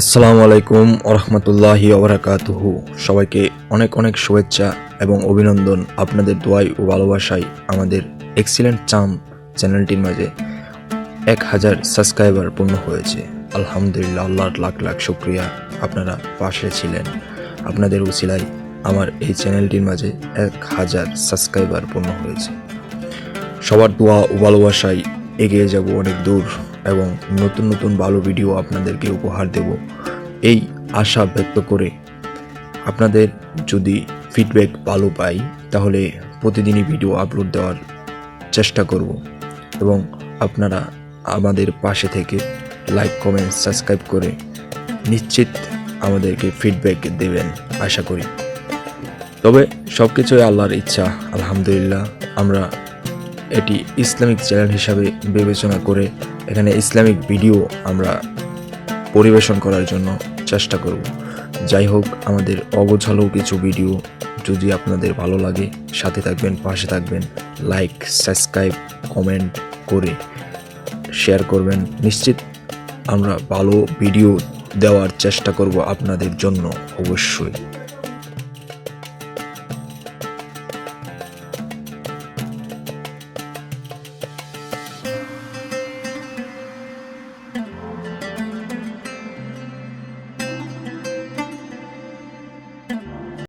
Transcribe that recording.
আসসালামু আলাইকুম ওরহমতুল্লাহি ওবরাকাতুহু। সবাইকে অনেক অনেক শুভেচ্ছা এবং অভিনন্দন আপনাদের দোয়াই ও ভালোবাসায় আমাদের এক্সিলেন্ট চাম চ্যানেলটির মাঝে। এক হাজার সাবস্ক্রাইবার পূর্ণ হয়েছে। আলহামদুলিল্লাহ, আল্লাহর লাখ লাখ শুক্রিয়া আপনারা পাশে ছিলেন। আপনাদের উসিলায় আমার এই চ্যানেলটির মাঝে এক হাজার সাবস্ক্রাইবার পূর্ণ হয়েছে। সবার দোয়া ও ভালোবাসায় এগিয়ে যাব অনেক দূর। এবং নতুন নতুন ভালো ভিডিও আপনাদেরকে উপহার দেব। এই আশা ব্যক্ত করে আপনাদের যদি ফিডব্যাক ভালো পাই, তাহলে প্রতিদিনই ভিডিও আপলোড দেওয়ার চেষ্টা করব। এবং আপনারা আমাদের পাশে থেকে লাইক কমেন্ট সাবস্ক্রাইব করে নিশ্চিত আমাদেরকে ফিডব্যাক দেবেন, আশা করি। তবে সব কিছুই আল্লাহর ইচ্ছা, আলহামদুলিল্লাহ। আমরা এটি ইসলামিক চ্যানেল হিসাবে বিবেচনা করে এখানে ইসলামিক ভিডিও আমরা পরিবেশন করার জন্য চেষ্টা করব। যাই হোক, আমাদের অগোছালো কিছু ভিডিও যদি আপনাদের ভালো লাগে, সাথে থাকবেন, পাশে থাকবেন লাইক সাবস্ক্রাইব কমেন্ট করে শেয়ার করবেন। নিশ্চিত আমরা ভালো ভিডিও দেওয়ার চেষ্টা করব আপনাদের জন্য, অবশ্যই।